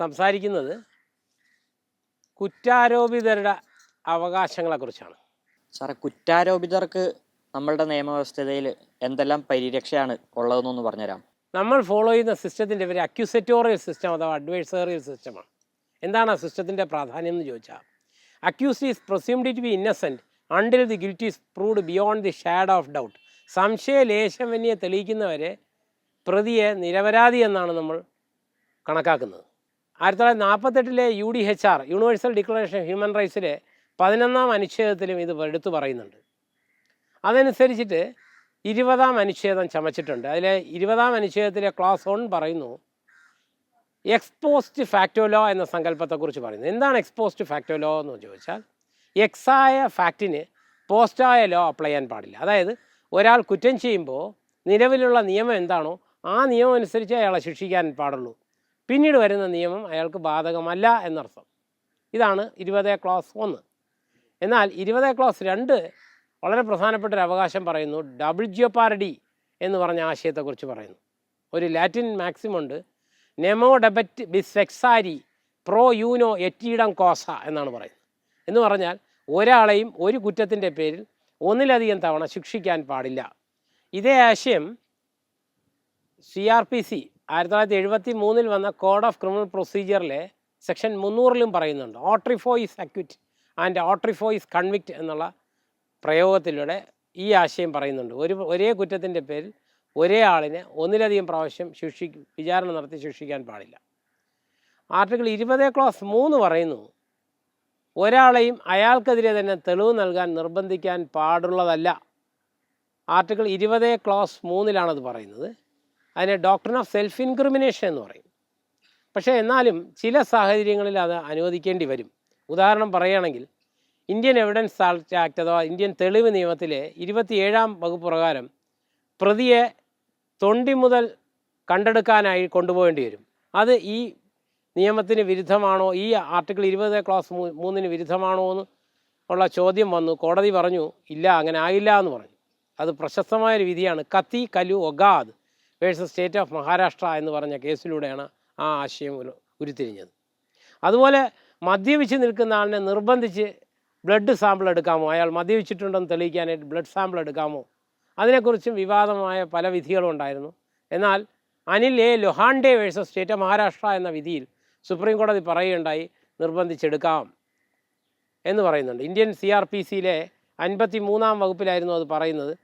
സംസാരിക്കുന്നത് കുറ്റാരോപിതരുടെ അവകാശങ്ങളെക്കുറിച്ചാണ്. സാറെ കുറ്റാരോപിതർക്ക് നമ്മളുടെ നിയമവ്യവസ്ഥയിൽ എന്തെല്ലാം പരിരക്ഷയാണ് ഉള്ളതെന്നൊന്ന് പറഞ്ഞുതരാം നമ്മൾ ഫോളോ ചെയ്യുന്ന സിസ്റ്റത്തിന്റെ പേര് അക്യൂസറ്റോറിയൽ സിസ്റ്റം അഥവാ അഡ്വൈസറിയൽ സിസ്റ്റമാണ് എന്താണ് ആ സിസ്റ്റത്തിന്റെ പ്രാധാന്യം എന്ന് ചോദിച്ചാൽ accused is presumed to be innocent until the guilt is proved beyond the shadow of doubt സംശയ ലേശമന്യെ തെളിയിക്കുന്നവരെ പ്രതിയെ നിരപരാധി എന്നാണ് നമ്മൾ കണക്കാക്കുന്നത്. ആയിരത്തി തൊള്ളായിരത്തി നാൽപ്പത്തെട്ടിലെ U D H R universal declaration of human റൈറ്റ്സിലെ പതിനൊന്നാം അനുച്ഛേദത്തിലും ഇത് എടുത്തു പറയുന്നുണ്ട്. അതനുസരിച്ചിട്ട് ഇരുപതാം അനുച്ഛേദം ചമച്ചിട്ടുണ്ട്. അതിലെ ഇരുപതാം അനുച്ഛേദത്തിലെ ക്ലാസ് വൺ പറയുന്നു എക്സ്പോസ്റ്റ് ഫാക്ടോ ലോ എന്ന സങ്കല്പത്തെക്കുറിച്ച് പറയുന്നു. എന്താണ് എക്സ്പോസ്റ്റ് ഫാക്ടോ ലോ എന്ന് ചോദിച്ചാൽ എക്സായ ഫാക്റ്റിന് പോസ്റ്റായ ലോ അപ്ലൈ ചെയ്യാൻ പാടില്ല. അതായത് ഒരാൾ കുറ്റം ചെയ്യുമ്പോൾ നിലവിലുള്ള നിയമം എന്താണോ ആ നിയമം അനുസരിച്ച് അയാളെ ശിക്ഷിക്കാൻ പാടുള്ളൂ. പിന്നീട് വരുന്ന നിയമം അയാൾക്ക് ബാധകമല്ല എന്നർത്ഥം. ഇതാണ് ഇരുപതേ ക്ലാസ് ഒന്ന്. എന്നാൽ ഇരുപതേ ക്ലാസ് രണ്ട് വളരെ പ്രധാനപ്പെട്ട ഒരു അവകാശം പറയുന്നു. ഡബിൾ ജിയോപാരഡി എന്ന് പറഞ്ഞ ആശയത്തെക്കുറിച്ച് പറയുന്നു. ഒരു ലാറ്റിൻ മാക്സിം ഉണ്ട്. Nemo debet bis vexari pro uno et eadem causa എന്നാണ് പറയുന്നത്. എന്ന് പറഞ്ഞാൽ ഒരാളെയും ഒരു കുറ്റത്തിന്റെ പേരിൽ ഒന്നിലധികം തവണ ശിക്ഷിക്കാൻ പാടില്ല. ഇതേ ആശയം സി ആർ പി സി ആയിരത്തി തൊള്ളായിരത്തി എഴുപത്തി മൂന്നിൽ വന്ന കോഡ് ഓഫ് ക്രിമിനൽ പ്രൊസീജിയറിലെ സെക്ഷൻ മുന്നൂറിലും പറയുന്നുണ്ട് autrefois is acquit and autrefois is convict എന്നുള്ള പ്രയോഗത്തിലൂടെ ഈ ആശയം പറയുന്നുണ്ട്. ഒരു ഒരേ കുറ്റത്തിന്റെ പേരിൽ ഒരേ ആളിനെ ഒന്നിലധികം പ്രാവശ്യം ശിക്ഷി വിചാരണ നടത്തി ശിക്ഷിക്കാൻ പാടില്ല. ആർട്ടിക്കിൾ ഇരുപത് ക്ലോസ് മൂന്ന് പറയുന്നു ഒരാളെയും അയാൾക്കെതിരെ തന്നെ തെളിവ് നൽകാൻ നിർബന്ധിക്കാൻ പാടുള്ളതല്ല. ആർട്ടിക്കിൾ ഇരുപത് ക്ലാസ് മൂന്നിലാണത് പറയുന്നത്. അതിനെ ഡോക്ടറിൻ ഓഫ് സെൽഫ് ഇൻക്രിമിനേഷൻ എന്ന് പറയും. പക്ഷേ എന്നാലും ചില സാഹചര്യങ്ങളിൽ അത് അനുവദിക്കേണ്ടി വരും. ഉദാഹരണം പറയുകയാണെങ്കിൽ ഇന്ത്യൻ എവിഡൻസ് ആക്ട് അഥവാ ഇന്ത്യൻ തെളിവ് നിയമത്തിലെ ഇരുപത്തിയേഴാം വകുപ്പ് പ്രകാരം പ്രതിയെ തൊണ്ടി മുതൽ കണ്ടെടുക്കാനായി കൊണ്ടുപോകേണ്ടി വരും. അത് ഈ നിയമത്തിന് വിരുദ്ധമാണോ? ഈ ആർട്ടിക്കിൾ ഇരുപത് ക്ലാസ് മൂന്നിന് വിരുദ്ധമാണോ എന്ന് ഉള്ള ചോദ്യം വന്നു. കോടതി പറഞ്ഞു ഇല്ല അങ്ങനെ ആയില്ല എന്ന് പറഞ്ഞു. അത് പ്രശസ്തമായൊരു വിധിയാണ്. Kathi Kalu Oghad. Versus state of Maharashtra എന്ന് പറഞ്ഞ കേസിലൂടെയാണ് ആ ആശയം ഉരു- ഉരുത്തിരിഞ്ഞത്. അതുപോലെ മദ്യപിച്ച് നിൽക്കുന്ന ആളിനെ നിർബന്ധിച്ച് ബ്ലഡ് സാമ്പിൾ എടുക്കാമോ? അയാൾ മദ്യപിച്ചിട്ടുണ്ടെന്ന് തെളിയിക്കാനായിട്ട് ബ്ലഡ് സാമ്പിൾ എടുക്കാമോ? അതിനെക്കുറിച്ചും വിവാദമായ പല വിധികളും ഉണ്ടായിരുന്നു. എന്നാൽ Anil A. Lohande versus state of Maharashtra എന്ന വിധിയിൽ സുപ്രീം കോടതി പറയുകയുണ്ടായി നിർബന്ധിച്ചെടുക്കാം എന്ന് പറയുന്നുണ്ട്. ഇന്ത്യൻ സി ആർ പി സിയിലെ അൻപത്തി മൂന്നാം വകുപ്പിലായിരുന്നു അത് പറയുന്നത്.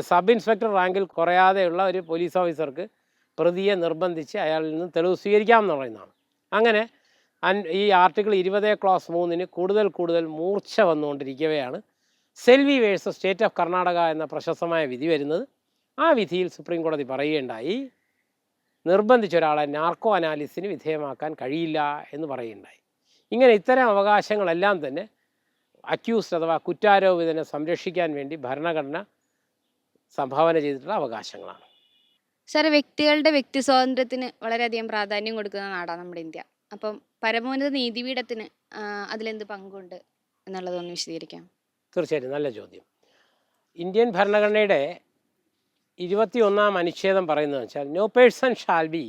സബ് ഇൻസ്പെക്ടർ റാങ്കിൽ കുറയാതെയുള്ള ഒരു പോലീസ് ഓഫീസർക്ക് പ്രതിയെ നിർബന്ധിച്ച് അയാളിൽ നിന്ന് തെളിവ് സ്വീകരിക്കാം എന്ന് പറയുന്നതാണ് അങ്ങനെ ഈ ആർട്ടിക്കിൾ ഇരുപത് ക്ലാസ് മൂന്നിന് കൂടുതൽ കൂടുതൽ മൂർച്ച വന്നുകൊണ്ടിരിക്കവെയാണ് Selvi versus state of Karnataka എന്ന പ്രശസ്തമായ വിധി വരുന്നത്. ആ വിധിയിൽ സുപ്രീം കോടതി പറയുകയുണ്ടായി നിർബന്ധിച്ച ഒരാളെ നാർക്കോ അനാലിസിന് വിധേയമാക്കാൻ കഴിയില്ല എന്ന് പറയുകയുണ്ടായി. ഇങ്ങനെ ഇത്തരം അവകാശങ്ങളെല്ലാം തന്നെ അക്യൂസ്ഡ് അഥവാ കുറ്റാരോപിതനെ സംരക്ഷിക്കാൻ വേണ്ടി ഭരണഘടന സംഭാവന ചെയ്തിട്ടുള്ള അവകാശങ്ങളാണ്. സാർ വ്യക്തികളുടെ വ്യക്തി സ്വാതന്ത്ര്യത്തിന് വളരെയധികം പ്രാധാന്യം കൊടുക്കുന്ന നാടാണ് നമ്മുടെ ഇന്ത്യ. അപ്പം പരമോന്നത നീതിപീഠത്തിന് അതിലെന്ത് പങ്കുണ്ട് എന്നുള്ളതൊന്ന് വിശദീകരിക്കാം. തീർച്ചയായിട്ടും. നല്ല ചോദ്യം. ഇന്ത്യൻ ഭരണഘടനയുടെ ഇരുപത്തിയൊന്നാം അനുച്ഛേദം പറയുന്നത് വെച്ചാൽ no person shall be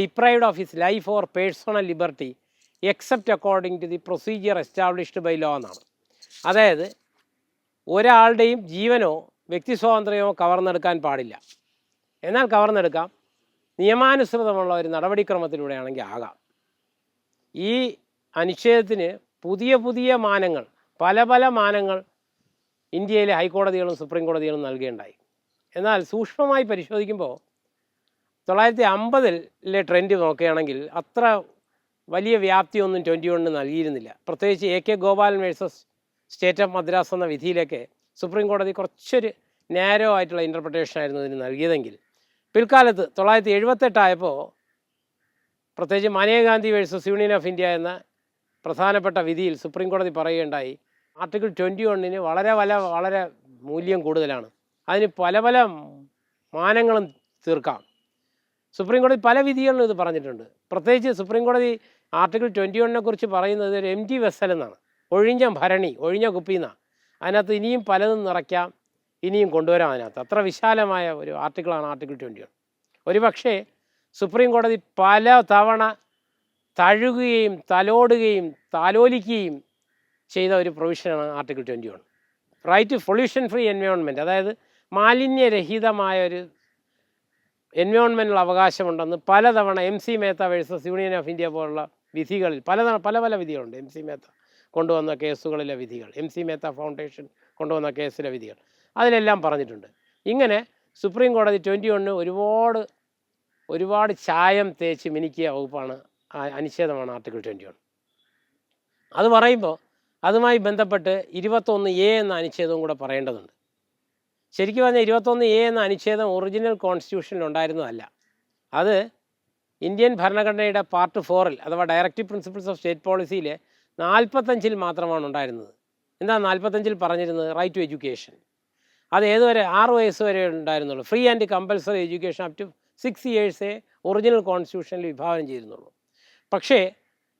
deprived of his life or personal liberty except according to the procedure established by law എന്നാണ്. അതായത് ഒരാളുടെയും ജീവനോ വ്യക്തി സ്വാതന്ത്ര്യമോ കവർന്നെടുക്കാൻ പാടില്ല. എന്നാൽ കവർന്നെടുക്കാം. നിയമാനുസൃതമുള്ള ഒരു നടപടിക്രമത്തിലൂടെയാണെങ്കിൽ ആകാം. ഈ അനുച്ഛേദത്തിന് പുതിയ പുതിയ മാനങ്ങൾ പല പല മാനങ്ങൾ ഇന്ത്യയിലെ ഹൈക്കോടതികളും സുപ്രീം കോടതികളും നൽകുകയുണ്ടായി എന്നാൽ സൂക്ഷ്മമായി പരിശോധിക്കുമ്പോൾ തൊള്ളായിരത്തി അമ്പതിലെ ട്രെൻഡ് നോക്കുകയാണെങ്കിൽ അത്ര വലിയ വ്യാപ്തിയൊന്നും ട്വന്റി വണ്ണിന് നൽകിയിരുന്നില്ല. പ്രത്യേകിച്ച് A K Gopalan versus state of Madras എന്ന വിധിയിലേക്ക് സുപ്രീം കോടതി കുറച്ചൊരു നാരോ ആയിട്ടുള്ള ഇന്റർപ്രിട്ടേഷൻ ആയിരുന്നു അതിന് നൽകിയതെങ്കിൽ. പിൽക്കാലത്ത് തൊള്ളായിരത്തി എഴുപത്തെട്ടായപ്പോൾ പ്രത്യേകിച്ച് മനേഗാന്ധി വേഴ്സസ് യൂണിയൻ ഓഫ് ഇന്ത്യ എന്ന പ്രധാനപ്പെട്ട വിധിയിൽ സുപ്രീം കോടതി പറയുകയുണ്ടായി ആർട്ടിക്കിൾ ട്വന്റി വണ്ണിന് വളരെ വല വളരെ മൂല്യം കൂടുതലാണ്. അതിന് പല പല മാനങ്ങളും തീർക്കാം. സുപ്രീം കോടതി പല വിധികളിലും ഇത് പറഞ്ഞിട്ടുണ്ട്. പ്രത്യേകിച്ച് സുപ്രീം കോടതി ആർട്ടിക്കിൾ ട്വന്റി വണ്ണിനെ കുറിച്ച് പറയുന്നത് ഒരു എം ടി വെസൽ എന്നാണ്. ഒഴിഞ്ഞ ഭരണി ഒഴിഞ്ഞ കുപ്പിന്നാണ് അതിനകത്ത് ഇനിയും പലതും നിറയ്ക്കാം ഇനിയും കൊണ്ടുവരാം അതിനകത്ത്. അത്ര വിശാലമായ ഒരു ആർട്ടിക്കിളാണ് ആർട്ടിക്കിൾ ട്വന്റി വൺ. ഒരു പക്ഷേ സുപ്രീം കോടതി പല തവണ തഴുകുകയും തലോടുകയും താലോലിക്കുകയും ചെയ്ത ഒരു പ്രൊവിഷനാണ് article twenty one. Right to pollution free environment അതായത് മാലിന്യരഹിതമായ ഒരു എൻവയോൺമെന്റിൽ അവകാശമുണ്ടെന്ന് പലതവണ M C Mehta versus union of India പോലുള്ള വിധികളിൽ പലതവണ പല പല വിധികളുണ്ട് എം സി മേത്ത. കൊണ്ടുവന്ന കേസുകളിലെ വിധികൾ. എം സി മേത്ത ഫൗണ്ടേഷൻ കൊണ്ടുവന്ന കേസിലെ വിധികൾ. അതിലെല്ലാം പറഞ്ഞിട്ടുണ്ട്. ഇങ്ങനെ സുപ്രീം കോടതി ട്വന്റി വണ്ണ് ഒരുപാട് ഒരുപാട് ചായം തേച്ച് മിനിക്കിയ വകുപ്പാണ് അനുച്ഛേദമാണ് ആർട്ടിക്കിൾ ട്വന്റി വൺ അത് പറയുമ്പോൾ അതുമായി ബന്ധപ്പെട്ട് ഇരുപത്തൊന്ന് എ എന്ന അനുച്ഛേദവും കൂടെ പറയേണ്ടതുണ്ട്. ശരിക്കും പറഞ്ഞാൽ ഇരുപത്തൊന്ന് എ എന്ന അനുച്ഛേദം ഒറിജിനൽ കോൺസ്റ്റിറ്റ്യൂഷനിൽ ഉണ്ടായിരുന്നതല്ല. അത് ഇന്ത്യൻ ഭരണഘടനയുടെ പാർട്ട് ഫോറിൽ അഥവാ ഡയറക്റ്റീവ് പ്രിൻസിപ്പിൾസ് ഓഫ് സ്റ്റേറ്റ് പോളിസിയിലെ നാൽപ്പത്തഞ്ചിൽ മാത്രമാണ് ഉണ്ടായിരുന്നത്. എന്താ നാൽപ്പത്തഞ്ചിൽ പറഞ്ഞിരുന്നത്? റൈറ്റ് ടു എഡ്യൂക്കേഷൻ അത് ഏതുവരെ? ആറ് വയസ്സ് വരെ ഉണ്ടായിരുന്നുള്ളൂ. Free and compulsory education up to six ഇയേഴ്സേ original കോൺസ്റ്റിറ്റ്യൂഷനിൽ വിഭാവനം ചെയ്തിരുന്നുള്ളൂ. പക്ഷേ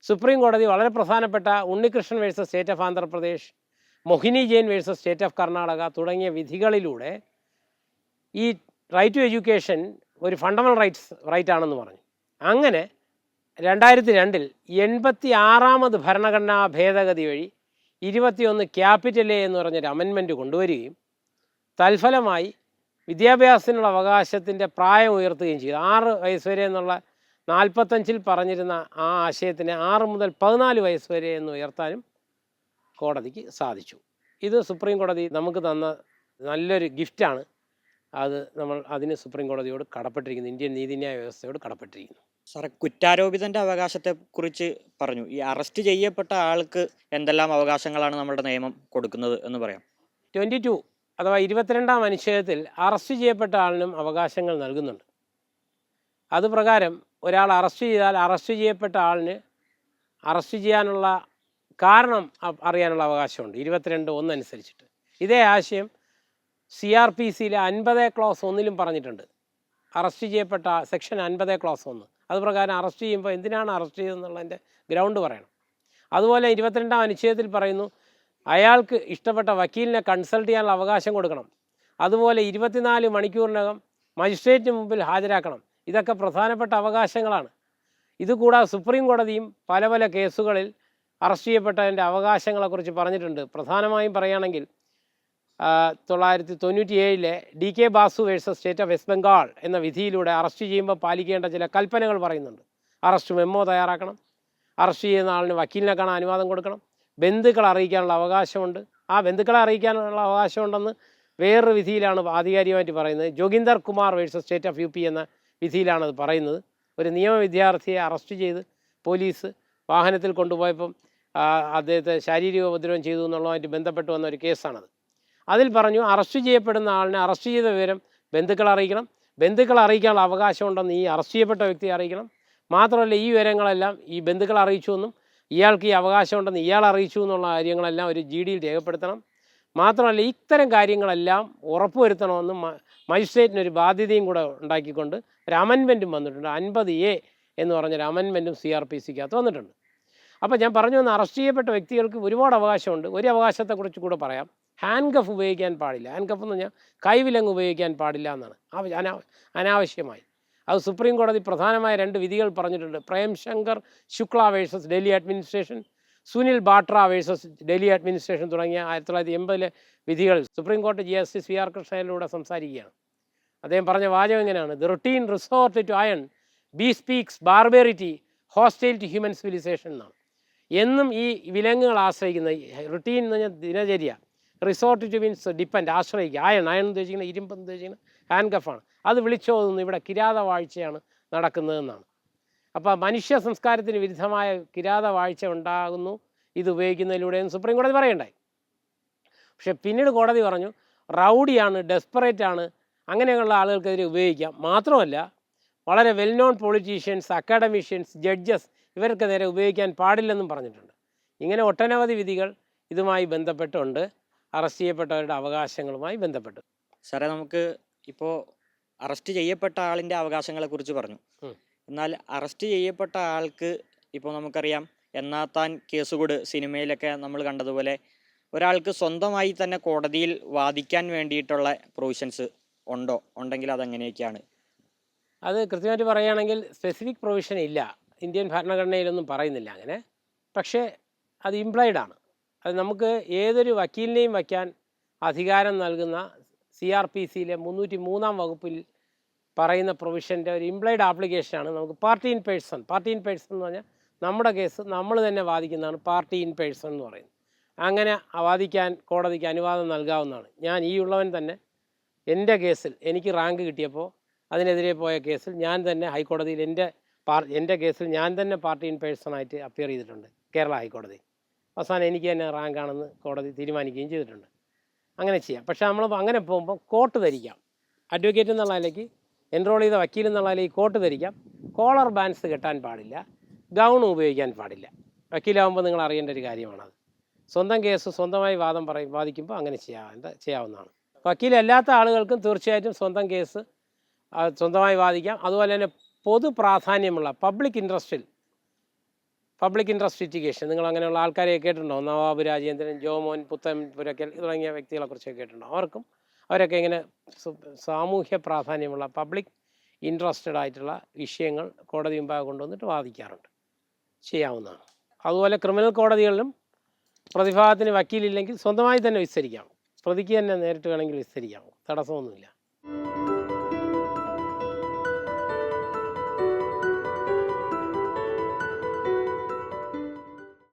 സുപ്രീം കോടതി വളരെ പ്രധാനപ്പെട്ട Unnikrishnan versus state of Andhra Pradesh Mohini Jain versus state of Karnataka തുടങ്ങിയ വിധികളിലൂടെ ഈ റൈറ്റ് ടു എഡ്യൂക്കേഷൻ ഒരു ഫണ്ടമെന്റൽ റൈറ്റ്സ് റൈറ്റ് ആണെന്ന് പറഞ്ഞു. അങ്ങനെ രണ്ടായിരത്തി രണ്ടിൽ എൺപത്തി ആറാമത് ഭരണഘടനാ ഭേദഗതി വഴി ഇരുപത്തിയൊന്ന് എ എന്ന് പറഞ്ഞൊരു അമെൻമെന്റ് കൊണ്ടുവരികയും തൽഫലമായി വിദ്യാഭ്യാസത്തിനുള്ള അവകാശത്തിന്റെ പ്രായം ഉയർത്തുകയും ചെയ്തു. ആറ് വയസ്സ് വരെ എന്നുള്ള നാൽപ്പത്തഞ്ചിൽ പറഞ്ഞിരുന്ന ആ ആശയത്തിനെ ആറ് മുതൽ പതിനാല് വയസ്സ് വരെ എന്ന് ഉയർത്താനും കോടതിക്ക് സാധിച്ചു. ഇത് സുപ്രീം കോടതി നമുക്ക് തന്ന നല്ലൊരു ഗിഫ്റ്റാണ് അത് നമ്മൾ അതിന് സുപ്രീം കോടതിയോട് കടപ്പെട്ടിരിക്കുന്നു. ഇന്ത്യൻ നീതിന്യായ വ്യവസ്ഥയോട് കടപ്പെട്ടിരിക്കുന്നു. സാറേ കുറ്റാരോപിതന്റെ അവകാശത്തെ കുറിച്ച് പറഞ്ഞു. ഈ അറസ്റ്റ് ചെയ്യപ്പെട്ട ആൾക്ക് എന്തെല്ലാം അവകാശങ്ങളാണ് നമ്മുടെ നിയമം കൊടുക്കുന്നത് എന്ന് പറയാം. ട്വന്റി ടു അഥവാ ഇരുപത്തിരണ്ടാം അനുച്ഛേദത്തിൽ അറസ്റ്റ് ചെയ്യപ്പെട്ട ആളിനും അവകാശങ്ങൾ നൽകുന്നുണ്ട്. അത് പ്രകാരം ഒരാൾ അറസ്റ്റ് ചെയ്താൽ അറസ്റ്റ് ചെയ്യപ്പെട്ട ആളിന് അറസ്റ്റ് ചെയ്യാനുള്ള കാരണം അറിയാനുള്ള അവകാശമുണ്ട്. ഇരുപത്തിരണ്ട് ഒന്നനുസരിച്ചിട്ട് ഇതേ ആശയം സി ആർ പി സിയിലെ അൻപത് ക്ലോസ് ഒന്നിലും പറഞ്ഞിട്ടുണ്ട്. അറസ്റ്റ് ചെയ്യപ്പെട്ട സെക്ഷൻ അൻപത് ക്ലോസ് ഒന്ന്. അത് പ്രകാരം അറസ്റ്റ് ചെയ്യുമ്പോൾ എന്തിനാണ് അറസ്റ്റ് ചെയ്തതെന്നുള്ളതിന്റെ ഗ്രൗണ്ട് പറയണം. അതുപോലെ ഇരുപത്തിരണ്ടാം അനുച്ഛേദത്തിൽ പറയുന്നു അയാൾക്ക് ഇഷ്ടപ്പെട്ട വക്കീലിനെ കൺസൾട്ട് ചെയ്യാനുള്ള അവകാശം കൊടുക്കണം. അതുപോലെ ഇരുപത്തിനാല് മണിക്കൂറിനകം മജിസ്ട്രേറ്റിന് മുമ്പിൽ ഹാജരാക്കണം. ഇതൊക്കെ പ്രധാനപ്പെട്ട അവകാശങ്ങളാണ്. ഇതുകൂടാതെ സുപ്രീം കോടതിയും പല പല കേസുകളിൽ അറസ്റ്റ് ചെയ്യപ്പെട്ടതിന്റെ അവകാശങ്ങളെക്കുറിച്ച് പറഞ്ഞിട്ടുണ്ട്. പ്രധാനമായും പറയുകയാണെങ്കിൽ തൊള്ളായിരത്തി തൊണ്ണൂറ്റി ഏഴിലെ D K Basu versus state of west Bengal എന്ന വിധിയിലൂടെ അറസ്റ്റ് ചെയ്യുമ്പോൾ പാലിക്കേണ്ട ചില കൽപ്പനകൾ പറയുന്നുണ്ട്. അറസ്റ്റ് മെമ്മോ തയ്യാറാക്കണം. അറസ്റ്റ് ചെയ്യുന്ന ആളിന് വക്കീലിനെ കാണാൻ അനുവാദം കൊടുക്കണം. ബന്ധുക്കളെ അറിയിക്കാനുള്ള അവകാശമുണ്ട്. ആ ബന്ധുക്കളെ അറിയിക്കാനുള്ള അവകാശമുണ്ടെന്ന് വേറൊരു വിധിയിലാണ് ആധികാരികമായിട്ട് പറയുന്നത്. Joginder Kumar versus state of U P എന്ന വിധിയിലാണത് പറയുന്നത്. ഒരു നിയമ വിദ്യാർത്ഥിയെ അറസ്റ്റ് ചെയ്ത് പോലീസ് വാഹനത്തിൽ കൊണ്ടുപോയപ്പം അദ്ദേഹത്തെ ശാരീരിക ഉപദ്രവം ചെയ്തു എന്നുള്ളതുമായിട്ട് ബന്ധപ്പെട്ട് വന്ന ഒരു കേസാണത്. അതിൽ പറഞ്ഞു അറസ്റ്റ് ചെയ്യപ്പെടുന്ന ആളിനെ അറസ്റ്റ് ചെയ്ത വിവരം ബന്ധുക്കളെ അറിയിക്കണം. ബന്ധുക്കളെ അറിയിക്കാനുള്ള അവകാശമുണ്ടെന്ന് ഈ അറസ്റ്റ് ചെയ്യപ്പെട്ട വ്യക്തിയെ അറിയിക്കണം. മാത്രമല്ല ഈ വിവരങ്ങളെല്ലാം ഈ ബന്ധുക്കളെ അറിയിച്ചു എന്നും ഇയാൾക്ക് ഈ അവകാശമുണ്ടെന്ന് ഇയാൾ അറിയിച്ചു എന്നുള്ള കാര്യങ്ങളെല്ലാം ഒരു ജി ഡിയിൽ രേഖപ്പെടുത്തണം. മാത്രമല്ല ഇത്തരം കാര്യങ്ങളെല്ലാം ഉറപ്പുവരുത്തണമെന്നും മജിസ്ട്രേറ്റിന് ഒരു ബാധ്യതയും കൂടെ ഉണ്ടാക്കിക്കൊണ്ട് ഒരു അമൻമെന്റും വന്നിട്ടുണ്ട്. അൻപത് എ എന്ന് പറഞ്ഞൊരു അമൻമെന്റും സി ആർ പി സിക്കകത്ത് വന്നിട്ടുണ്ട്. അപ്പോൾ ഞാൻ പറഞ്ഞു വന്ന അറസ്റ്റ് ചെയ്യപ്പെട്ട വ്യക്തികൾക്ക് ഒരുപാട് അവകാശമുണ്ട്. ഒരു അവകാശത്തെക്കുറിച്ച് കൂടെ പറയാം. ഹാൻഡ് കഫ് ഉപയോഗിക്കാൻ പാടില്ല. ഹാൻഡ് കഫ് എന്ന് പറഞ്ഞാൽ കൈവിലങ്ങ് ഉപയോഗിക്കാൻ പാടില്ല എന്നാണ്. അനാവശ്യമായി. അത് സുപ്രീം കോടതി പ്രധാനമായ രണ്ട് വിധികൾ പറഞ്ഞിട്ടുണ്ട്. Prem Shankar Shukla versus Delhi administration Sunil Batra versus Delhi administration തുടങ്ങിയ ആയിരത്തി തൊള്ളായിരത്തി എൺപതിലെ വിധികൾ സുപ്രീം കോടതി ജസ്റ്റിസ് വി ആർ കൃഷ്ണയിലൂടെ സംസാരിക്കുകയാണ്. അദ്ദേഹം പറഞ്ഞ വാചകം എങ്ങനെയാണ്? The routine resort to iron bespeaks barbarity hostile to human civilization എന്നാണ്. എന്നും ഈ വിലങ്ങുകൾ ആശ്രയിക്കുന്ന റുട്ടീൻ എന്ന് പറഞ്ഞാൽ ദിനചര്യ. റിസോർട്ട് ടു മീൻസ് ഡിപ്പെൻഡ് ആശ്രയിക്കുക. അയൺ അയൺ എന്ന് ഉദ്ദേശിക്കുന്നത് ഇരുമ്പ് എന്ന് ഉദ്ദേശിക്കുന്നത് ഹാൻഡ് കഫാണ് അത് വിളിച്ചോതുന്നു ഇവിടെ കിരാത വാഴ്ചയാണ് നടക്കുന്നതെന്നാണ്. അപ്പോൾ മനുഷ്യ സംസ്കാരത്തിന് വിരുദ്ധമായ കിരാത വാഴ്ച ഉണ്ടാകുന്നു. ഇത് ഉപയോഗിക്കുന്നതിലൂടെയെന്ന് സുപ്രീം കോടതി പറയണ്ടായി. പക്ഷെ പിന്നീട് കോടതി പറഞ്ഞു റൗഡിയാണ് ഡെസ്പറേറ്റ് ആണ് അങ്ങനെയുള്ള ആളുകൾക്കെതിരെ ഉപയോഗിക്കാം. മാത്രമല്ല വളരെ well known politicians academicians judges ഇവർക്ക് നേരെ ഉപയോഗിക്കാൻ പാടില്ലെന്നും പറഞ്ഞിട്ടുണ്ട്. ഇങ്ങനെ ഒട്ടനവധി വിധികൾ ഇതുമായി ബന്ധപ്പെട്ടുണ്ട്. അറസ്റ്റ് ചെയ്യപ്പെട്ടവരുടെ അവകാശങ്ങളുമായി ബന്ധപ്പെട്ട്. സാറേ നമുക്ക് ഇപ്പോൾ അറസ്റ്റ് ചെയ്യപ്പെട്ട ആളിന്റെ അവകാശങ്ങളെ കുറിച്ച് പറഞ്ഞു എന്നാൽ അറസ്റ്റ് ചെയ്യപ്പെട്ട ആൾക്ക് ഇപ്പോൾ നമുക്കറിയാം എന്നാ താൻ കേസുകൂട് സിനിമയിലൊക്കെ നമ്മൾ കണ്ടതുപോലെ ഒരാൾക്ക് സ്വന്തമായി തന്നെ കോടതിയിൽ വാദിക്കാൻ വേണ്ടിയിട്ടുള്ള പ്രൊവിഷൻസ് ഉണ്ടോ? ഉണ്ടെങ്കിൽ അതെങ്ങനെയൊക്കെയാണ്? അത് കൃത്യമായിട്ട് പറയുകയാണെങ്കിൽ സ്പെസിഫിക് പ്രൊവിഷൻ ഇല്ല. ഇന്ത്യൻ ഭരണഘടനയിലൊന്നും പറയുന്നില്ല അങ്ങനെ. പക്ഷേ അത് ഇംപ്ലൈഡ് ആണ്. അത് നമുക്ക് ഏതൊരു വക്കീലിനെയും വയ്ക്കാൻ അധികാരം നൽകുന്ന സി ആർ പി സിയിലെ മുന്നൂറ്റി മൂന്നാം വകുപ്പിൽ പറയുന്ന പ്രൊവിഷന്റെ ഒരു ഇംപ്ലൈഡ് ആപ്ലിക്കേഷനാണ് നമുക്ക് party in person party in person എന്ന് പറഞ്ഞാൽ നമ്മുടെ കേസ് നമ്മൾ തന്നെ വാദിക്കുന്നതാണ് പാർട്ടി ഇൻ പേഴ്സൺ എന്ന് പറയുന്നത്. അങ്ങനെ വാദിക്കാൻ കോടതിക്ക് അനുവാദം നൽകാവുന്നതാണ്. ഞാൻ ഈ ഉള്ളവൻ തന്നെ എന്റെ കേസിൽ എനിക്ക് റാങ്ക് കിട്ടിയപ്പോൾ അതിനെതിരെ പോയ കേസിൽ ഞാൻ തന്നെ ഹൈക്കോടതിയിൽ എന്റെ പാർ എന്റെ കേസിൽ ഞാൻ തന്നെ പാർട്ടി ഇൻ പേഴ്സൺ ആയിട്ട് അപ്പിയർ ചെയ്തിട്ടുണ്ട് കേരള ഹൈക്കോടതി. അവസാനം എനിക്ക് തന്നെ റാങ്കാണെന്ന് കോടതി തീരുമാനിക്കുകയും ചെയ്തിട്ടുണ്ട്. അങ്ങനെ ചെയ്യാം. പക്ഷേ നമ്മൾ അങ്ങനെ പോകുമ്പോൾ കോട്ട് ധരിക്കാം. അഡ്വക്കേറ്റ് എന്നുള്ള നിലയ്ക്ക് എൻറോൾ ചെയ്ത വക്കീൽ എന്നുള്ള നിലയ്ക്ക് കോട്ട് ധരിക്കാം. കോളർ ബാൻസ് കെട്ടാൻ പാടില്ല. ഗൗൺ ഉപയോഗിക്കാൻ പാടില്ല. വക്കീലാവുമ്പോൾ നിങ്ങൾ അറിയേണ്ട ഒരു കാര്യമാണത്. സ്വന്തം കേസ് സ്വന്തമായി വാദം പറയും വാദിക്കുമ്പോൾ അങ്ങനെ ചെയ്യാവുന്ന ചെയ്യാവുന്നതാണ്. വക്കീലല്ലാത്ത ആളുകൾക്കും തീർച്ചയായിട്ടും സ്വന്തം കേസ് സ്വന്തമായി വാദിക്കാം. അതുപോലെ തന്നെ പൊതു പ്രാധാന്യമുള്ള പബ്ലിക് ഇൻട്രസ്റ്റിൽ പബ്ലിക് ഇൻട്രസ്റ്റ് ലിറ്റിഗേഷൻ നിങ്ങൾ അങ്ങനെയുള്ള ആൾക്കാരെ കേട്ടിട്ടുണ്ടോ? നവാബ് രാജേന്ദ്രൻ ജോമോൻ പുത്തൻ പുരക്കൽ തുടങ്ങിയ വ്യക്തികളെ കുറിച്ചൊക്കെ കേട്ടിട്ടുണ്ടോ? അവർക്കും അവരൊക്കെ ഇങ്ങനെ സാമൂഹ്യ പ്രാധാന്യമുള്ള പബ്ലിക് ഇൻട്രസ്റ്റഡ് ആയിട്ടുള്ള വിഷയങ്ങൾ കോടതി മുമ്പാകെ കൊണ്ടുവന്നിട്ട് വാദിക്കാറുണ്ട്. ചെയ്യാവുന്നതാണ്. അതുപോലെ ക്രിമിനൽ കോടതികളിലും പ്രതിഭാഗത്തിന് വക്കീലില്ലെങ്കിൽ സ്വന്തമായി തന്നെ വിസ്തരിക്കാം. പ്രതിക്ക് തന്നെ നേരിട്ട് വേണമെങ്കിൽ വിസ്തരിക്കാം. തടസ്സമൊന്നുമില്ല.